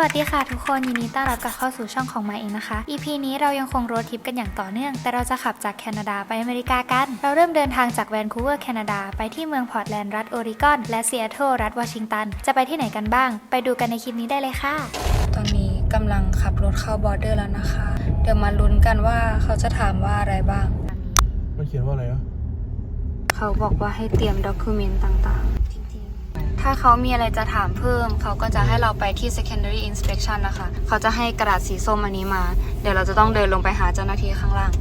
สวัสดีค่ะทุกคนยินดีต้อนรับกลับเข้าสู่ช่องของมาเองนะคะ EP นี้เรายังคงโรดทริปกันอย่างต่อเนื่อง แต่เราจะขับจากแคนาดาไปอเมริกากัน เราเริ่มเดินทางจากแวนคูเวอร์แคนาดา ไปที่เมืองพอร์ตแลนด์รัฐโอริกอน และซีแอตเทิลรัฐวอชิงตัน จะไปที่ไหนกันบ้าง ไปดูกันในคลิปนี้ได้เลยค่ะ ตอนนี้กำลังขับรถเข้าบอร์เดอร์แล้วนะคะ เดี๋ยวมาลุ้นกันว่าเขาจะถามว่าอะไรบ้าง มันเขียนว่าอะไรอะเขาบอกว่าให้เตรียมด็อกิเมนต์ต่างๆ ถ้าเขามีอะไรจะถามเพิ่ม เขาก็จะให้เราไปที่ secondary inspection นะคะ เขาจะให้กระดาษสีส้มอันนี้มา เดี๋ยวเราจะต้องเดินลงไปหาเจ้าหน้าที่ข้างล่าง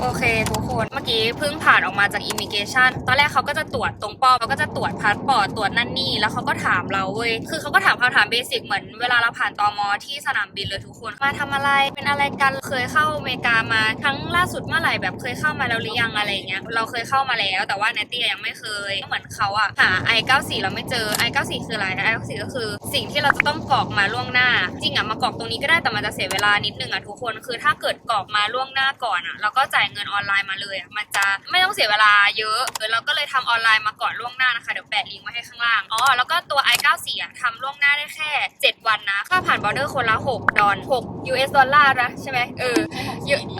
โอเคทุกคนเมื่อกี้เพิ่งผ่านออกมาจากอิมิเกชันตอนแรกเขาก็จะตรวจตรงป้อมเขาก็จะตรวจพาสปอร์ตตรวจนั่นนี่แล้วเขาก็ถามเราเว้ยคือเขาก็ถามคำถามเบสิกเหมือนเวลาเราผ่านตอมอที่สนามบินเลยทุกคนมาทำอะไรเป็นอะไรกันเคยเข้าอเมริกามาครั้งล่าสุดเมื่อไหร่แบบเคยเข้ามาแล้วหรือยังอะไรเงี้ยเราเคยเข้ามาแล้วแต่ว่าเนตตี้ยังไม่เคยเหมือนเขาอะหา i94 เราไม่เจอ i94 คืออะไร i94 ก็คือสิ่งที่เราจะต้องกรอกมาล่วงหน้า จริงอะมากรอกตรงนี้ก็ได้แต่มันจะเสียเวลานิดนึงอะทุกคนคือถ้าเกิดกรอกมาล่วงหน้าก่อนอะเราก็จ่ายเงินออนไลน์มาเลยอะมันจะไม่ต้องเสียเวลาเยอะเออเราก็เลยทำออนไลน์มาก่อนล่วงหน้านะคะเดี๋ยวแปะลิงก์ไว้ให้ข้างล่างอ๋อแล้วก็ตัว i94 อะทำล่วงหน้าได้แค่ 7 วันนะค่าผ่านบอร์เดอร์คนละ 6 ดอล6 US ดอลลาร์นะใช่ไหมเออ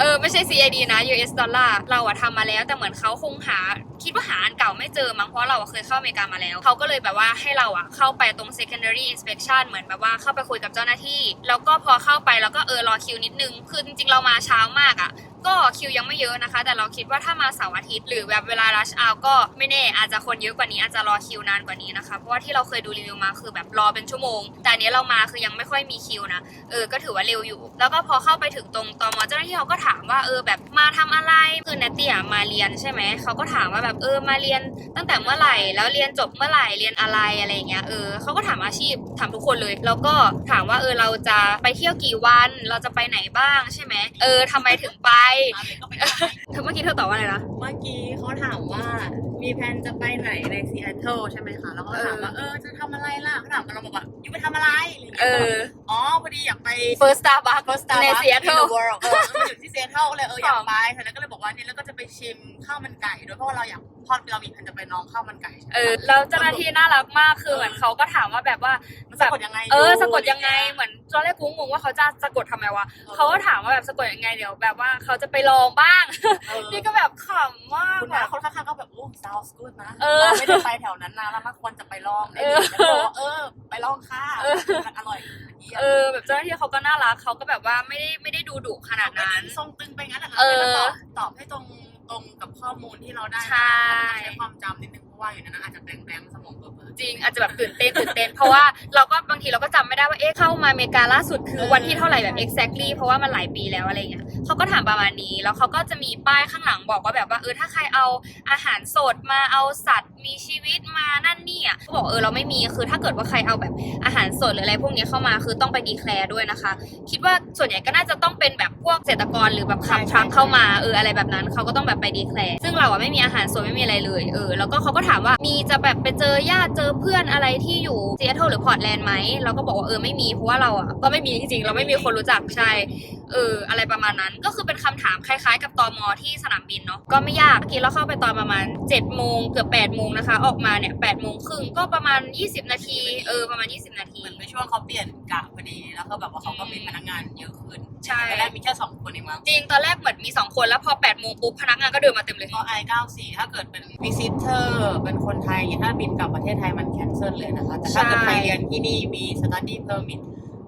เออไม่ใช่ CAD นะ US ดอลลาร์เราอะทำมาแล้วแต่เหมือนเขาคงหาคิดว่าหาอันเก่าไม่เจอมั้งเพราะเราเคยเข้าอเมริกามาแล้วเขาก็เลยแบบว่าให้เราอะเข้าไปตรง secondary inspection เหมือนแบบว่าเข้าไปคุยกับเจ้าหน้าที่ แล้วก็พอเข้าไปแล้วก็เออรอคิวนิดนึงคือจริงๆเรามาเช้ามากอะ ก็คิวยังไม่เยอะนะคะ แต่เราคิดว่าถ้ามาเสาร์อาทิตย์หรือแบบเวลา rush hour ก็ไม่แน่อาจจะคนเยอะกว่านี้อาจจะรอคิวนานกว่านี้นะคะเพราะว่าที่เราเคยดูรีวิวมาคือแบบรอเป็นชั่วโมง แต่อันนี้เรามาคือยังไม่ค่อยมีคิวนะเออก็ถือว่าเร็วอยู่ แล้วก็พอเข้าไปถึงตรงตอมเจ้าหน้าที่เขาก็ถามว่าเออแบบมาทำอะไรคือเนตตี้มาเรียนใช่ไหมเขาก็ถามว่าแบบเออมาเรียนตั้งแต่เมื่อไหร่ แล้วเรียนจบเมื่อไหร่เรียนอะไรอะไรเงี้ยเออเขาก็ถามอาชีพถามทุกคนเลย แล้วก็ถามว่าเออเราจะไปเที่ยวกี่วัน เราจะไปไหนบ้างใช่ไหมเออทำไมถึงไปเธอเมื่อกี้เธอตอบว่าอะไรนะ เมื่อกี้เขาถามว่ามีแผนจะไปไหนในซีแอตเทิลใช่ไหมคะ แล้วก็ถามว่าเออจะทำอะไรล่ะเขาถามเราบอกว่ายูไปทำอะไรอะไรอย่างเอเงี้ยออ๋อพอดีอยากไป first Starbucks First ใน Starbucks Seattle in the world เออมันอยู่ที่ซีแอตเทิลเลยเอออยากไปเสร็จแล้วก็เลยบอกว่าเนี่ยแล้วก็จะไปชิมข้าวมันไก่ด้วยเพราะว่าเราอยาก พอเรามีแผนจะไปน้องข้าวมันไก่ใช่ไหม เออแล้วเจ้าหน้าที่น่ารักมากคือเหมือนเขาก็ถามว่าแบบว่ามันสะกดยังไงเออสะกดยังไงเหมือนตอนแรกกูงงว่าเขาจะสะกดทำไมวะเขาก็ถามว่าแบบสะกดยังไงเดี๋ยวแบบว่าเขาจะไปลองบ้าง เออ นี่ก็แบบขำมากคุณแบนะบคนข้างๆก็แบบโอ้ sounds good นะเออเราไม่ได้ไปแถวนั้นนะแล้วมันควรจะไปลองเออแล้วก็บอกว่าเออ ไปลองค่ะเออ มันอร่อยเยี่ยมเออแบบเจ้าหน้าที่เขาก็น่ารักเขาก็แบบว่าไม่ได้ไม่ได้ดูดุขนาดนั้นทรงตึงไปงั้นแหละเออ แล้วตอบตอบให้ตรงต รงกับข้อมูลที่เราได้ใช่ใช้ความจำนิดนึงเพราะว่าอยู่ในนั้นอาจจะแบงแบงสมองเบลอๆจริง อาจจะแบบตื่นเต้นตื่นเต้นเพราะว่าเราก็บางทีเราก็จำไม่ได้ว่าเอ๊ะเข้ามาอเมริกาล่าสุดคือวันที่เท่าไหร่แบบ exactly เพราะว่ามันหลายปีแล้วอะไรเงี้ยเขาก็ถามประมาณนี้ แล้วเขาก็จะมีป้ายข้างหลังบอกว่าแบบว่าเออถ้าใครเอาอาหารสดมาเอาสัตว์มีชีวิตมานั่นนี่อะเขาบอกเออเราไม่มีคือถ้าเกิดว่าใครเอาแบบอาหารสดหรืออะไรพวกนี้เข้ามาคือต้องไปดีแคลร์ด้วยนะคะ คิดว่าส่วนใหญ่ก็น่าจะต้องเป็นแบบพวกเกษตรกรหรือแบบขับใช่ทรัคใช่เข้ามาเอออะไรแบบนั้นเขาก็ต้องแบบไปดีแคลร์ซึ่งเราอะไม่มีอาหารสดไม่มีอะไรเลยเออแล้วก็เขาก็ถามว่ามีจะแบบไปเจอญาติเจอเพื่อนอะไรที่อยู่ซีแอตเทิลหรือพอร์ตแลนด์ไหมเราก็บอกว่าเออไม่มีเพราะว่าเราอะก็ไม่มีจริงๆ เราไม่มีคนรู้จักใช่เอออะไรประมาณนั้นก็คือเป็นคำถามคล้ายๆ กับตอมอที่สนามบินเนาะก็ไม่ยากเมื่อกี้เราเข้าไปตอนประมาณ7จ็ดโมงเกือบ8ปดโมงนะคะ ออกมาเนี่ย8ปดโมงครึ่งก็ประมาณ 20 นาทีเออประมาณ 20 นาทีเหมือนในช่วงเขาเปลี่ยนกะพอดีแล้วก็แบบว่าเขาก็มีพนักงานเยอะขึ้นใช่ตอนแรกมีแค่สองคนเองมั้งจริงตอนแรกเหมือนมี2คนแล้วพอ8ปดโมงปุ๊บพนักงานก็เดินมาเต็มเลยก็ไอเก้าสี่ถ้าเกิดเป็น visitor เป็นคนไทยถ้าบินกลับประเทศไทยมันแคนเซิลเลยนะคะแต่ถ้าเกิดใช่ใครเรียนที่นี่มี study permit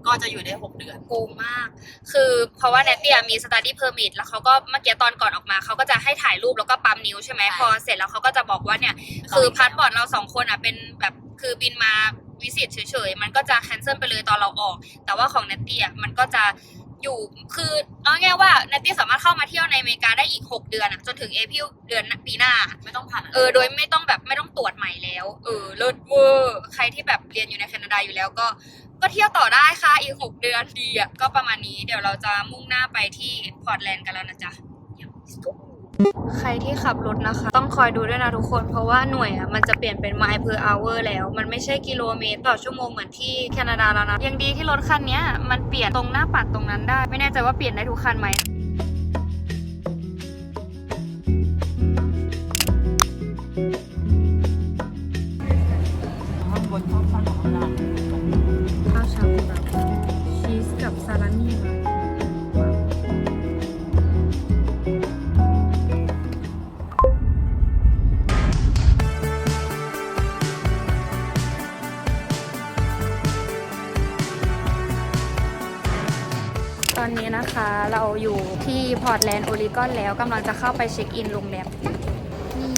ก็จะอยู่ได้ 6 เดือน โกงมาก คือเพราะว่าแนตตี้มี study permit แล้วเขาก็เมื่อกี้ตอนก่อนออกมา เขาก็จะให้ถ่ายรูปแล้วก็ปั๊มนิ้วใช่ไหมใช่ พอเสร็จแล้วเขาก็จะบอกว่าเนี่ย คือพาสปอร์ตเราสองคนอะเป็นแบบคือบินมาวิสิตเฉยๆ มันก็จะแคนเซิลไปเลยตอนเราออก แต่ว่าของแนตตี้อะมันก็จะอยู่คือเอาง่ายๆว่าแนตตี้สามารถเข้ามาเที่ยวในอเมริกาได้อีก 6 เดือนอะจนถึงเอพิลเดือนปีหน้า ไม่ต้องผ่านเออโดยไม่ต้องแบบไม่ต้องตรวจใหม่แล้ว เออเลิศเวอร์ใครที่แบบเรียนอยู่ในแคนาดาอยู่แล้วก็ ก็เที่ยวต่อได้ค่ะ อีกหกเดือนดีอะก็ประมาณนี้เดี๋ยวเราจะมุ่งหน้าไปที่พอร์ตแลนด์กันแล้วนะจ๊ะใครที่ขับรถนะคะ ต้องคอยดูด้วยนะทุกคน เพราะว่าหน่วยอะมันจะเปลี่ยนเป็น mile per hour แล้ว มันไม่ใช่กิโลเมตรต่อชั่วโมงเหมือนที่แคนาดาแล้วนะ ยังดีที่รถคันเนี้ยมันเปลี่ยนตรงหน้าปัดตรงนั้นได้ ไม่แน่ใจว่าเปลี่ยนได้ทุกคันไหม เราอยู่ที่พอร์ตแลนด์โอริกอนแล้วกำลังจะเข้าไปเช็คอินโรงแรมนี่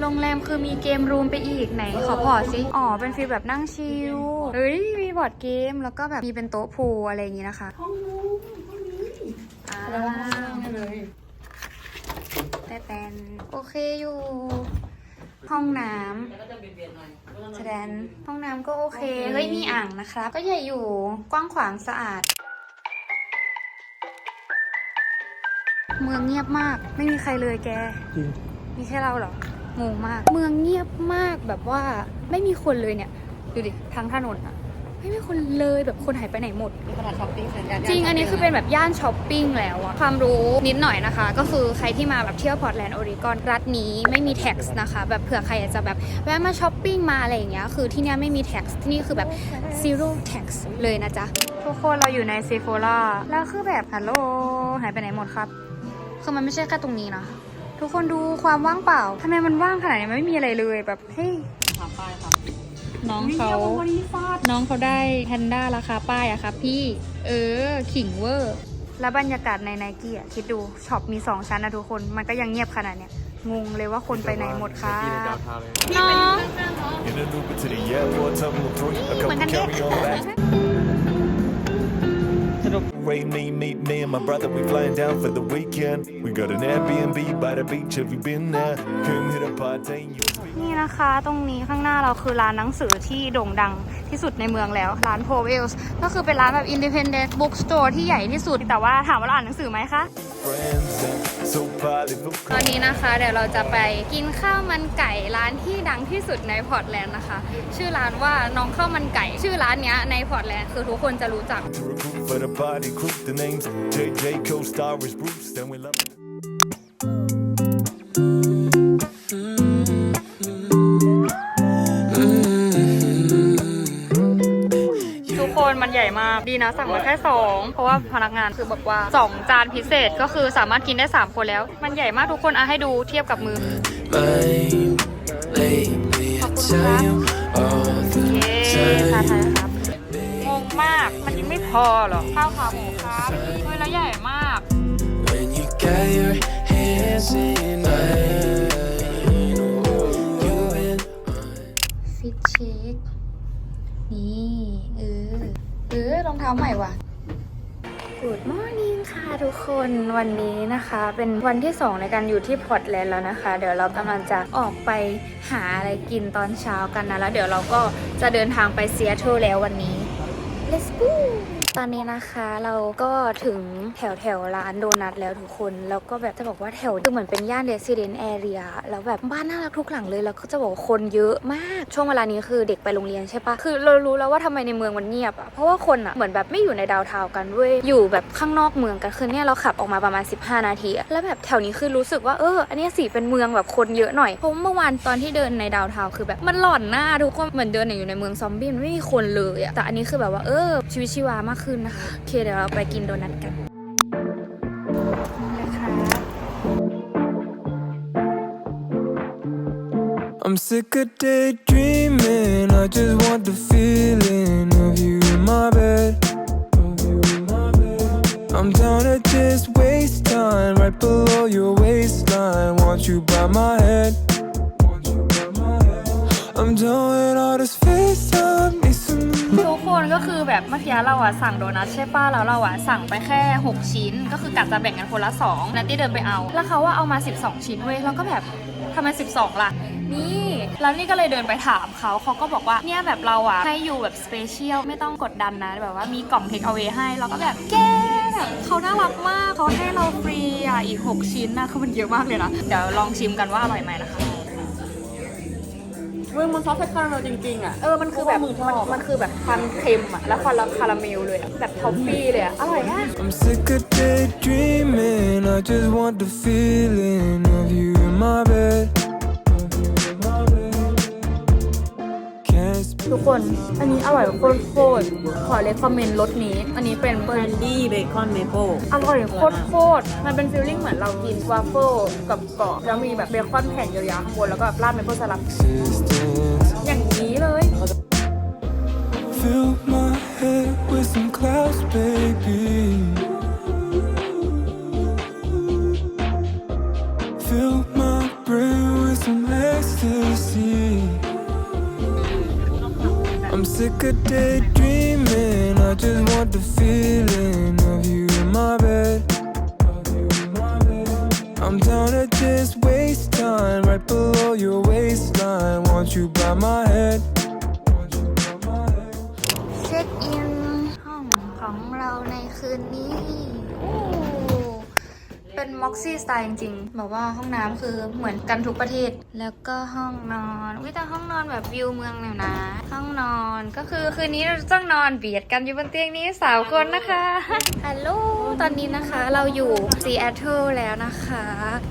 โรงแรมคือมีเกมรูมไปอีกไหน ขอพอร์ตสิ อ๋อ เป็นฟีลแบบนั่งชิลเฮ้ย มีบอร์ดเกมแล้วก็แบบมีเป็นโต๊ะพูลอะไรอย่างงี้นะคะ ห้องรูมห้องนี้อ่าเลยแต่แตนโอเคอยู่ ห้องน้ำแล้วก็จะเบียดๆหน่อยแสดงห้องน้ำก็โอเค เฮ้ย มีอ่างนะครับก็ใหญ่อยู่ กว้างขวางสะอาด เมืองเงียบมาก ไม่มีใครเลยแก จริง มีแค่เราเหรองงมาก เมืองเงียบมากแบบว่าไม่มีคนเลยเนี่ย ดูดิทางถนนอะไม่มีคนเลยแบบคนหายไปไหนหมด มีตลาดช้อปปิ้งเซ็นทรัลจริง อันนี้คือเป็นแบบย่านช้อปปิ้งแล้วอะความรู้นิดหน่อยนะคะ ก็คือใครที่มาแบบเที่ยวพอร์ตแลนด์โอริกอนรัฐนี้ไม่มีแท็กซ์นะคะ แบบเผื่อใครอยากจะแบบแวะมาช้อปปิ้งมาอะไรอย่างเงี้ย คือที่เนี้ยไม่มีแท็กซ์ที่นี่คือแบบ zero tax เลยนะจ๊ะ ทุกคนเราอยู่ในซีโฟล่าแล้วคือแบบฮัลโหลหายไปไหนหมดครับ คือมันไม่ใช่แค่ตรงนี้นะทุกคนดูความว่างเปล่าทำไมมันว่างขนาดนี้มันไม่มีอะไรเลยแบบเฮ้ยถามป้ายครับน้องเขาน้องเขาได้แพนด้าราคาป้ายอะครับพี่เออขิงเวอร์แล้วบรรยากาศในไนกี้อะคิดดูช็อปมี2ชั้นนะทุกคนมันก็ยังเงียบขนาดเนี้ยงงเลยว่าคนไปไหนหมดค่ะที่ในดาวเทาวน์เลยน้อง In an Uber to the airport, tell them throw you a เหมือน couple กันเด็ก carry on bags. Ray, me, meet me and my brother, we flying down for the weekend. We got an Airbnb by the beach, have you been there? Couldn't hit a party, you นี่นะคะตรงนี้ข้างหน้าเราคือร้านหนังสือที่โด่งดังที่สุดในเมืองแล้ว ร้าน p o w e l s ก็คือเป็นร้านแบบ independent bookstore ที่ใหญ่ที่สุด แต่ว่าถามว่าเราอ่านหนังสือไหมคะ friends ตอนนี้นะคะเดี๋ยวเราจะไปกินข้าวมันไก่ร้านที่ดังที่สุดในพอร์ตแลนด์นะคะ ชื่อร้านว่าน้องข้าวมันไก่ ชื่อร้านเนี้ยในพอร์ตแลนด์คือทุกคนจะรู้จัก มันใหญ่มากดีนะสั่งมาแค่สองเพราะว่าพนักงานคือบอกว่าสองจานพิเศษก็คือสามารถกินได้สามคนแล้ว มันใหญ่มากทุกคนเอาให้ดูเทียบกับมือ Mine lately, I tell you all เย้ the ชาไทย time. ครับงงมากมันยังไม่พอหรอข้าวขาหมูครับเฮ้ยแล้วใหญ่มาก When you got your hands in mine, you've been ฟิตเช็ รองเท้าใหม่ว่ะ Good morning ค่ะทุกคนวันนี้นะคะเป็นวันที่ 2 ในการอยู่ที่พอร์ตแลนด์แล้วนะคะ เดี๋ยวเรากำลังจะออกไปหาอะไรกินตอนเช้ากันนะ แล้วเดี๋ยวเราก็จะเดินทางไปเซียโตรแล้ววันนี้ let's go ตอนนี้นะคะเราก็ถึงแถวแถวร้านโดนัทแล้วทุกคน แล้วก็แบบจะบอกว่าแถวคือเหมือนเป็นย่าน resident area แล้วแบบบ้านน่ารักทุกหลังเลย แล้วก็จะบอกคนเยอะมาก ช่วงเวลานี้คือเด็กไปโรงเรียนใช่ปะคือเรารู้แล้วว่าทำไมในเมืองมันเงียบอะเพราะว่าคนอะเหมือนแบบไม่อยู่ในดาวน์ทาวกันเว้ยอยู่แบบข้างนอกเมืองกันคือเนี่ยเราขับออกมาประมาณ 15 นาทีแล้วแบบแถวนี้คือรู้สึกว่าเอออันนี้สิเป็นเมืองแบบคนเยอะหน่อยเพราะเมื่อวานตอนที่เดินในดาวน์ทาวคือแบบมันหลอนหน้าทุกคนเหมือนเดินอยู่ในเมืองซอมบี้มันไม่มีคนเลยอะแต่อันนี้คือแบบว่าเออชีวิตชีวามาก ขึ้นนะคะโอเคเดี๋ยวเราไปกินโดนัทกันนี่เลยค่ะ I'm sick of daydreaming. I just want the feeling of you in my bed. Of you in my bed. I'm down to just waste time right below your waistline. Want you by my head. Want you by my head. I'm done with all this ก็คือแบบเมื่อกี้เราอะสั่งโดนัทใช่ป้ะแล้วเราอะสั่งไปแค่ 6 ชิ้น ก็คือกะจะแบ่งกันคนละ2นัตตี้เดินไปเอา แล้วเขาว่าเอามา 12 ชิ้นเว้ยเราก็แบบทำไม12 ล่ะ นี่แล้วนี่ก็เลยเดินไปถามเขาเขาก็บอกว่าเนี่ยแบบเราอะให้อยู่แบบสเปเชียลไม่ต้องกดดันนะแบบว่ามีกล่องเทคเอา a y ให้เราก็แบบแกแบบเขาน่ารักมากเขาให้เราฟรีอะอีก 6 ชิ้นนะคือมันเยอะมากเลยนะเดี๋ยวลองชิมกันว่าอร่อยไหมนะคะ เว้ยมันซอสไส้คาราเมลจริงๆอะ เออ มันคือแบบมือชมันอบมันคือแบบความเค็มอะแล้วคาราคาราเมลเลยอะแบบท็อฟฟี่เลยอะอร่อยมาก I'm sick of daydreaming. I just want the feeling of you in my bed. Of you in my bed. Can't speak. ทุกคน อันนี้อร่อยโคตรโคตรขอเลยคอมเมนต์รสนี้ อันนี้เป็นแบรนดี้เบคอนเมเปิลอร่อยโคตรโคตรมันเป็นฟีลลิ่งเหมือนเรากินวาฟเฟิลกับกรอบแล้วมีแบบเบคอนแผ่นยาวๆข้างบนแล้วก็แบบราดเมเปิลสลัด Existence. baby. Fill my brain with some ecstasy. I'm sick of daydreaming. I just want the feeling of you in my bed. I'm down to just waste time right below your waistline. Want you by my head. ของเราในคืนนี้ เป็นม็อกซี่สไตล์จริงๆแบบว่าห้องน้ำคือเหมือนกันทุกประเทศ แล้วก็ห้องนอนวิแต่ห้องนอนแบบวิวเมืองเลยนะ ห้องนอนก็คือคืนนี้เราจะต้องนอนเบียดกันอยู่บนเตียงนี้สาวคนนะคะฮัลโหลตอนนี้นะคะเราอยู่ซีแอตเทิลแล้วนะคะ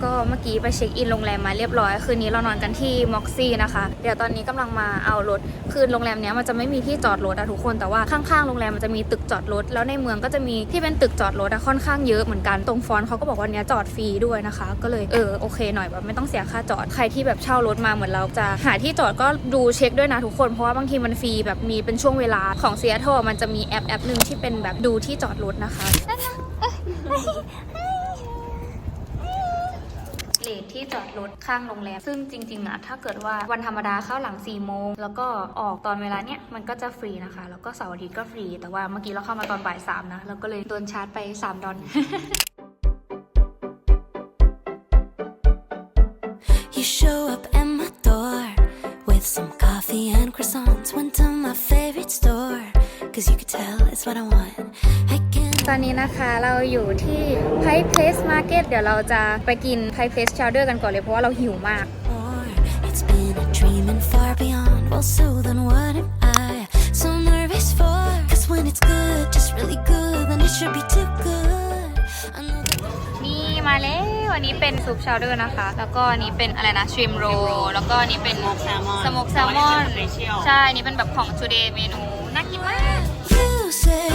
ก็เมื่อกี้ไปเช็คอินโรงแรมมาเรียบร้อย คืนนี้เรานอนกันที่ม็อกซี่นะคะ เดี๋ยวตอนนี้กำลังมาเอารถ คือโรงแรมเนี้ยมันจะไม่มีที่จอดรถอะทุกคน แต่ว่าข้างๆโรงแรมมันจะมีตึกจอดรถ แล้วในเมืองก็จะมีที่เป็นตึกจอดรถอะค่อนข้างเยอะเหมือนกัน ตรงฟอนเขาก็บอกว่าเนี้ยจอดฟรีด้วยนะคะ ก็เลยเออโอเคหน่อยแบบไม่ต้องเสียค่าจอดใครที่แบบเช่ารถมาเหมือนเราจะหาที่จอดก็ดูเช็คด้วยนะทุกคนเพราะว่าบางทีมันฟรีแบบมีเป็นช่วงเวลาของเซียโตมันจะมีแอปแอปหนึ่งที่เป็นแบบดูที่จอดรถนะคะเลทที่จอดรถข้างโรงแรม ซึ่งจริงๆอะถ้าเกิดว่าวันธรรมดาเข้าหลัง4โมง แล้วก็ออกตอนเวลาเนี้ยมันก็จะฟรีนะคะ แล้วก็เสาร์อาทิตย์ก็ฟรี แต่ว่าเมื่อกี้เราเข้ามาตอนบ่ายสามนะ แล้วก็เลยโดนชาร์จไป 3 ดอล You show up at my door with some coffee and croissants. Went to my favorite store, cause you could tell it's what I want. I can ตอนนี้นะคะเราอยู่ที่ Pie Place Market เดี๋ยวเราจะไปกิน Pie Place Chowder กันก่อนเลยเพราะว่าเราหิวมาก more. It's been a dream and far beyond. Well, so then what am I so nervous for? Cause when it's good, just really good, then it should be too good. I know that. นี่ มาแล้วอันนี้เป็นซุปชาวเดอร์นะคะ แล้วก็อันนี้เป็นอะไรนะชิมโรแล้วก็อันนี้เป็น Smoked salmon สโมกแซลมอนแต่ว่าอันนี้เป็น special ใช่อันนี้เป็นแบบของ today เมนูน่ากินมาก You say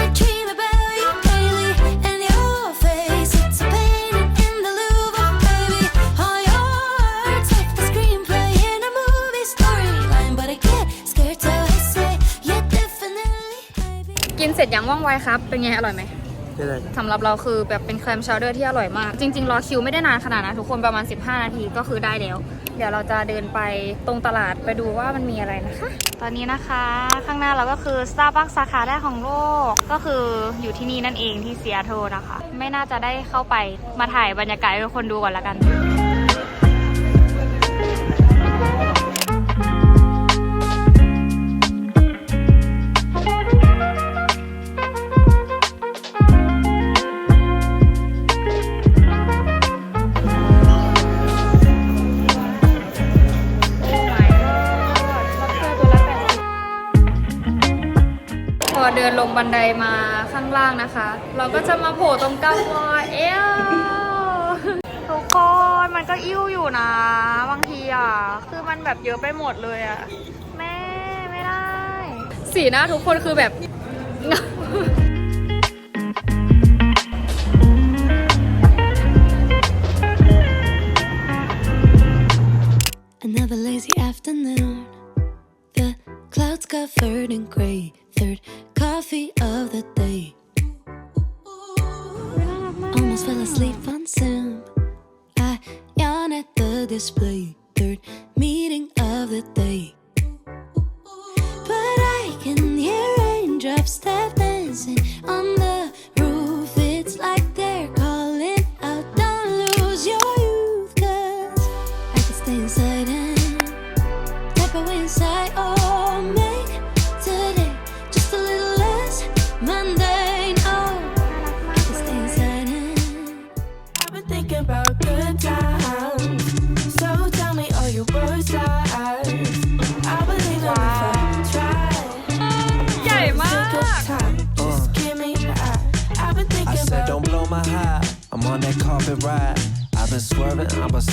I dream about you daily, and your face it's a painting in the Louvre, baby. All your words like the screenplay in a movie storyline, but I get scared to say yeah, definitely, baby. กินเสร็จยังว่องไวครับ เป็นไง อร่อยไหม สำหรับเราคือแบบเป็นแคลมชาวเดอร์ที่อร่อยมาก จริง ๆ รอคิวไม่ได้นานขนาดนะทุกคนประมาณ 15 นาทีก็คือได้แล้ว เดี๋ยวเราจะเดินไปตรงตลาดไปดูว่ามันมีอะไรนะคะ ตอนนี้นะคะข้างหน้าเราก็คือ Starbucks สาขาแรกของโลกก็คืออยู่ที่นี่นั่นเองที่เซียโตรนะคะ ไม่น่าจะได้เข้าไปมาถ่ายบรรยากาศให้ทุกคนดูก่อนละกัน อเดินลงบันไดมาข้างล่างนะคะ เราก็จะมาโผล่ตรงกลางวอเอลทุกคนมันก็อิ่วอยู่นะบางทีอะ คือมันแบบเยอะไปหมดเลยอะ แม่ไม่ได้ สีหน้าทุกคนคือแบบ Another lazy afternoon. Clouds covered in gray. Third coffee of the day. Almost fell asleep on Zoom. I yawn at the display. Third meeting of the day. But I can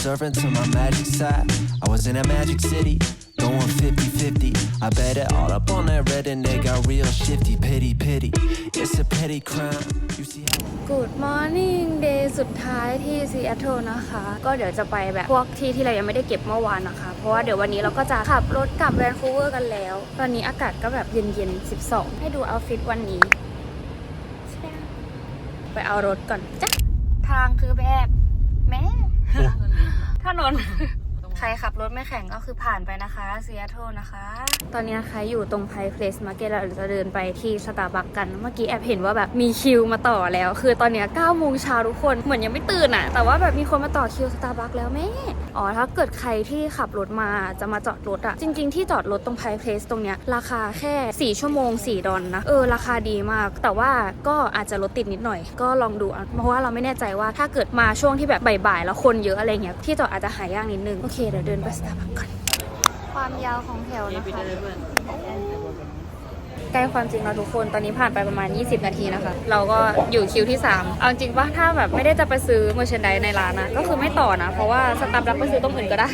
servant to my magic side. I was in a magic city, going 50 50. I bet it all up on that red and they got real shifty. Pity, pity. It's a petty crime. You see how. Good morning day สุดท้ายที่ซีแอตเทิลนะคะ ก็เดี๋ยวจะไปแบบพวกที่ที่เรายังไม่ได้เก็บเมื่อวานนะคะ เพราะว่าเดี๋ยววันนี้เราก็จะขับรถกลับแวนคูเวอร์กันแล้ว ตอนนี้อากาศก็แบบเย็นๆ 12 ให้ดูเอาฟิตวันนี้ ไปเอารถก่อนจ้ะทางคือแบบแม่ ถนน ใครขับรถไม่แข่งก็คือผ่านไปนะคะซีแอตเทลนะคะ ตอนนี้นะคะอยู่ตรงไพเพลสมาร์เก็ตเราจะเดินไปที่สตาร์บัคกัน เมื่อกี้แอบเห็นว่าแบบมีคิวมาต่อแล้ว คือตอนนี้ย9โมงเช้าทุกคน เหมือนยังไม่ตื่นอะแต่ว่าแบบมีคนมาต่อคิวสตาร์บัคแล้วแม่ อ๋อ ถ้าเกิดใครที่ขับรถมาจะมาจอดรถอะจริง ๆ ที่จอดรถตรงไพเพลสตรงเนี้ยราคาแค่ 4 ชั่วโมง 4 ดอลนะ เออ ราคาดีมาก แต่ว่าก็อาจจะรถติดนิดหน่อย ก็ลองดู เพราะว่าเราไม่แน่ใจว่าถ้าเกิดมาช่วงที่แบบบ่ายๆแล้วคนเยอะอะไรเงี้ยที่จอดอาจจะหายากนิดนึง โอเคเดี๋ยวเดินไปสตาร์บัคก่อน ความยาวของแถวนะคะใกล้ความจริงแล้วทุกคนตอนนี้ผ่านไปประมาณ 20 นาทีนะคะ เราก็อยู่คิวที่ 3 เอาจริงว่าถ้าแบบไม่ได้จะไปซื้อเมอร์เชนไดในร้านนะก็คือไม่ต่อนะ เพราะว่าสตาร์บัคไปซื้อตรงอื่นก็ได้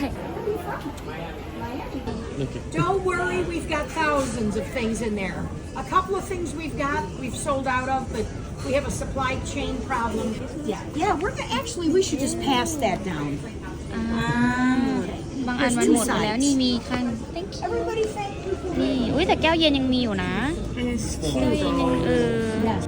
Don't worry, we've got thousands of things in there. A couple of things we've got, we've sold out of, but we have a supply chain problem. Yeah, yeah, we're gonna, actually, we should just pass that down. Um, บางอันมันหมดไปแล้วนี่มีคัน thank you everybody thank you for นี่อุ้ยแต่แก้วเย็นยังมีอยู่นะ this แก้วเย็นยังเออ Yes.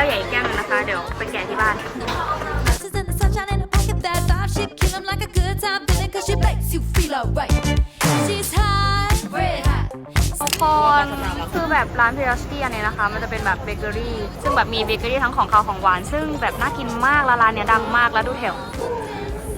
วใหญ่อีกแก้วหนึงนะคะ เดี๋ยวไปแกะที่บ้าน Glasses and the sunshine in her pocket, that vibe, she kill 'em like a good time feeling, cause she makes you feel alright. She's high, red hot. ทุกคนคือแบบร้านพิร o สตี้อันนี้นะคะ มันจะเป็นแบบเบเกอรี่ ซึ่งแบบมีเบเกอรี่ทั้งของคาวของหวาน ซึ่งแบบน่ากินมากแล้วร้านเนี้ยดังมากแล้วดูแถว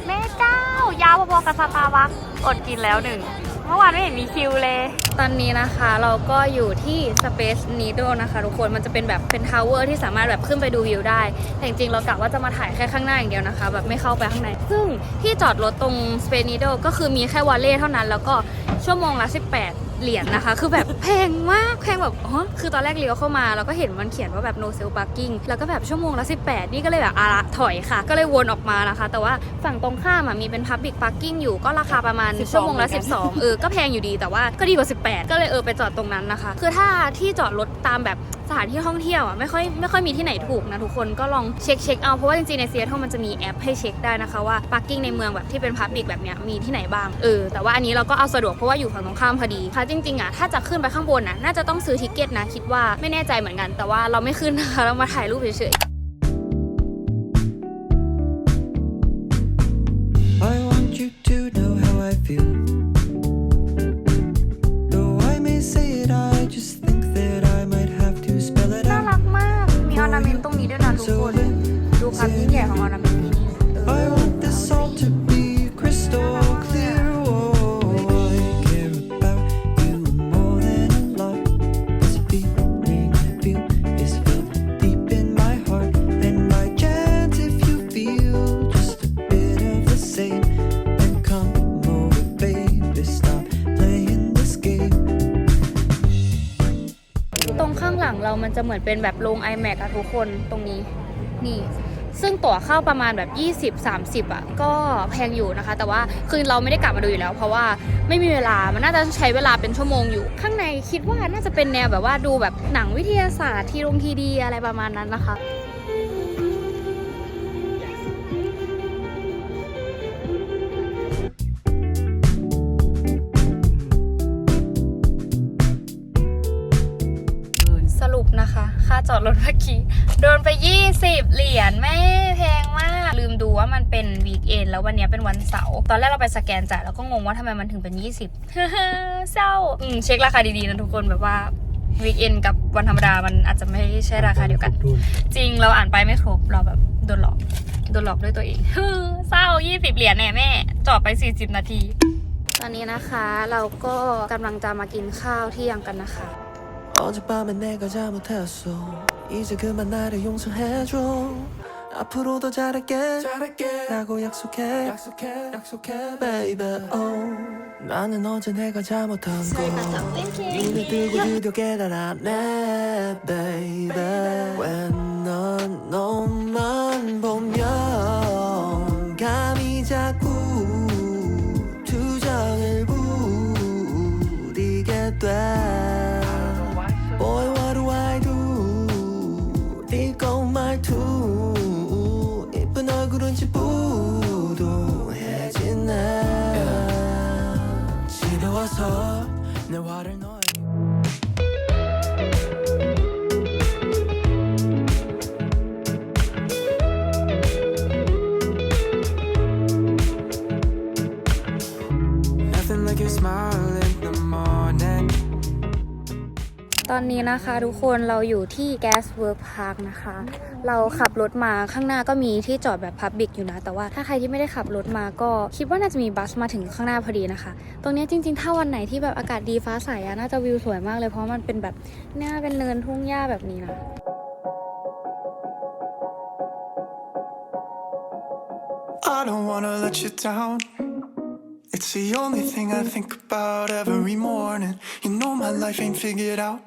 แม่เจ้า ยาวพอๆกับสตาร์บัคอดกินแล้วหนึ่งเมื่อวานไม่เห็นมีคิวเลย ตอนนี้นะคะเราก็อยู่ที่ Space Needle นะคะ ทุกคนมันจะเป็นแบบเป็นทาวเวอร์ที่สามารถแบบขึ้นไปดูวิวได้ แต่จริงๆเรากะว่าจะมาถ่ายแค่ข้างหน้าอย่างเดียวนะคะ แบบไม่เข้าไปข้างใน ซึ่งที่จอดรถตรง Space Needle ก็คือมีแค่วอลเล่เท่านั้น แล้วก็ชั่วโมงละ 18 เหรียญนะคะ คือแบบแพงมากแพงแบบอ๋อคือตอนแรกเลี้ยวเข้ามาเราก็เห็นมันเขียนว่าแบบ no sale parking แล้วก็แบบชั่วโมงละ18 นี่ก็เลยแบบอาละถอยค่ะ ก็เลยวนออกมานะคะ แต่ว่าฝั่งตรงข้ามอะมีเป็น public parking อยู่ก็ราคาประมาณชั่วโมงละ 12เออก็แพงอยู่ดีแต่ว่าก็ดีกว่า 18 ก็เลยเออไปจอดตรงนั้นนะคะ คือถ้าที่จอดรถตามแบบสถานที่ท่องเที่ยวอะไม่ค่อยไม่ค่อยมีที่ไหนถูกนะทุกคนก็ลองเช็คเช็คเอาเพราะว่าจริงๆในเซียทมันจะมีแอปให้เช็คได้นะคะว่า parking ในเมืองแบบที่เป็น public แบบเนี้ยมีที่ไหนบ้างเออแต่ว่าอันนี้เราก็เอาสะดวกเพราะว่าอยู่ฝั่งตรงข้ามพอดีค่ะจริงๆอะถ้าจะขึ้นไปข้างบนน่ะน่าจะต้องซื้อทิเก็ตนะคิดว่าไม่แน่ใจเหมือนกัน แต่ว่าเราไม่ขึ้นนะคะเรามาถ่ายรูปเฉยๆ จะเหมือนเป็นแบบโรง iMac อะทุกคนตรงนี้นี่ ซึ่งตั๋วเข้าประมาณแบบ 20-30อะก็แพงอยู่นะคะ แต่ว่าคือเราไม่ได้กลับมาดูอยู่แล้ว เพราะว่าไม่มีเวลามันน่าจะใช้เวลาเป็นชั่วโมงอยู่ ข้างในคิดว่าน่าจะเป็นแนวแบบว่าดูแบบหนังวิทยาศาสตร์ทีรงทีดีอะไรประมาณนั้นนะคะ จอดรถเมื่อกี้โดนไป 20 เหรียญไม่แพงมาก ลืมดูว่ามันเป็นวีคเอนแล้ววันนี้เป็นวันเสาร์ตอนแรกเราไปสแกนจ่ายแล้วก็งงว่าทำไมมันถึงเป็น 20เศร้าอืมเช็คราคาดีๆนะทุกคนแบบว่าวีคเอนกับวันธรรมดามันอาจจะไม่ใช่ราคาเดียวกัน จริงเราอ่านไปไม่ครบเราแบบโดนหลอกโดนหลอกด้วยตัวเองเศร้า 20 เหรียญแน่แม่ จอดไป 40 นาที ตอนนี้นะคะเราก็กำลังจะมากินข้าวเที่ยงกันนะคะ 어젯밤에 내가 잘못했어. 이제 그만 나를 용서해줘. 앞으로도 잘할게, 라고 약속해, 약속해, baby oh. 나는 어제 내가 잘못한 거 눈을 뜨고 드디어 깨달았네 baby. 왜넌 너만 보면 Nothing like your smile in the morning ตอนนี้นะคะทุกคนเราอยู่ที่ Gas Work Park นะคะ เราขับรถมาข้างหน้าก็มีที่จอดแบบพับบิกอยู่นะ แต่ว่าถ้าใครที่ไม่ได้ขับรถมาก็คิดว่าน่าจะมีบัสมาถึงข้างหน้าพอดีนะคะ ตรงเนี้ยจริงๆ ถ้าวันไหนที่แบบอากาศดีฟ้าใสอะน่าจะวิวสวยมากเลยเพราะมันเป็นแบบเนี่ยเป็นเนินทุ่งหญ้าแบบนี้นะ It's the only thing I think about every morning. You know my life ain't figured out.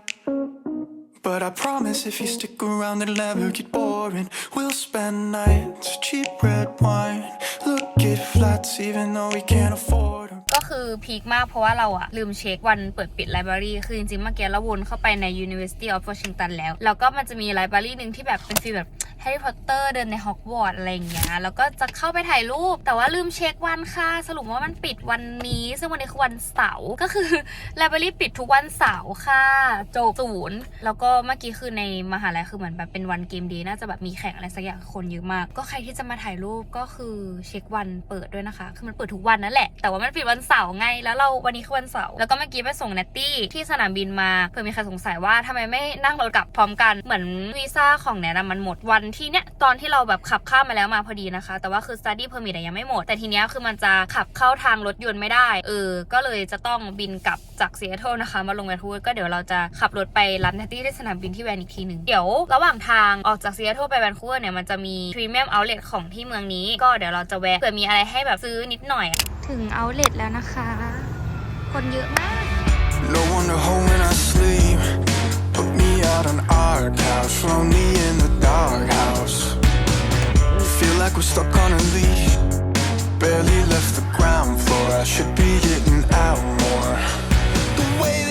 But I promise if you stick around, it'll never get boring. We'll spend nights, cheap red wine. Look at flats, even though we can't afford 'em. ็คือพีคมากเพราะว่าเราอะลืมเช็ควันเปิดปิดไลบรารีคือจริงๆเมื่อกี้เราวนเข้าไปใน University of Washington แล้ว แล้วก็มันจะมีไลบรารีหนึ่งที่แบบเป็นฟีลแบบแฮร์รี่พอตเตอร์เดินในฮอกวอตส์อะไรอย่างเงี้ย แล้วก็จะเข้าไปถ่ายรูป แต่ว่าลืมเช็ควันค่ะ สรุปว่ามันปิดวันนี้ ซึ่งวันนี้คือวันเสาร์ ก็คือไลบรารีปิดทุกวันเสาร์ค่ะ จบศูนย์ แล้วก็เมื่อกี้คือในมหาลัยคือเหมือนแบบเป็นวันเกมเดย์น่าจะแบบมีแข่งอะไรสักอย่างคนเยอะมาก ก็ใครที่จะมาถ่ายรูปก็คือเช็ควันเปิดด้วยนะคะ คือมันเปิดทุกวันนั่นแหละ แต่ว่ามันปิดวันเสาร์ไง แล้วเราวันนี้คือวันเสาร์ แล้วก็เมื่อกี้ไปส่งเนตตี้ที่สนามบินมาเผื่อมีใครสงสัยว่าทำไมไม่นั่งรถกลับพร้อมกัน เหมือนวีซ่าของแนทอะมันหมดวันที่เนี้ยตอนที่เราแบบขับข้ามมาแล้วมาพอดีนะคะ แต่ว่าคือ study permit อะยังไม่หมด แต่ทีเนี้ยคือมันจะขับเข้าทางรถยนต์ไม่ได้ เออ ก็เลยจะต้องบินกลับจากซีแอตเทิลนะคะ มาลงแวนคูเวอร์ก็เดี๋ยวเราจะขับรถไปรับเนตตี้ที่สนามบินที่แวนอีกทีหนึ่งเดี๋ยวระหว่างทางออกจากซีแอตเทิลไปแวนคูเวอร์เนี่ยมันจะมีพรีเมียมเอาท์เลทของที่เมืองนี้ ก็เดี๋ยวเราจะแวะเผื่อมีอะไรให้แบบซื้อนิดหน่อย ถึงเอาเลทแล้วนะคะ คนเยอะมาก Low on the hole when I sleep Put me out on our couch Throw me in the dark house Feel like we're stuck on a leash Barely left the ground floor I should be getting out more The way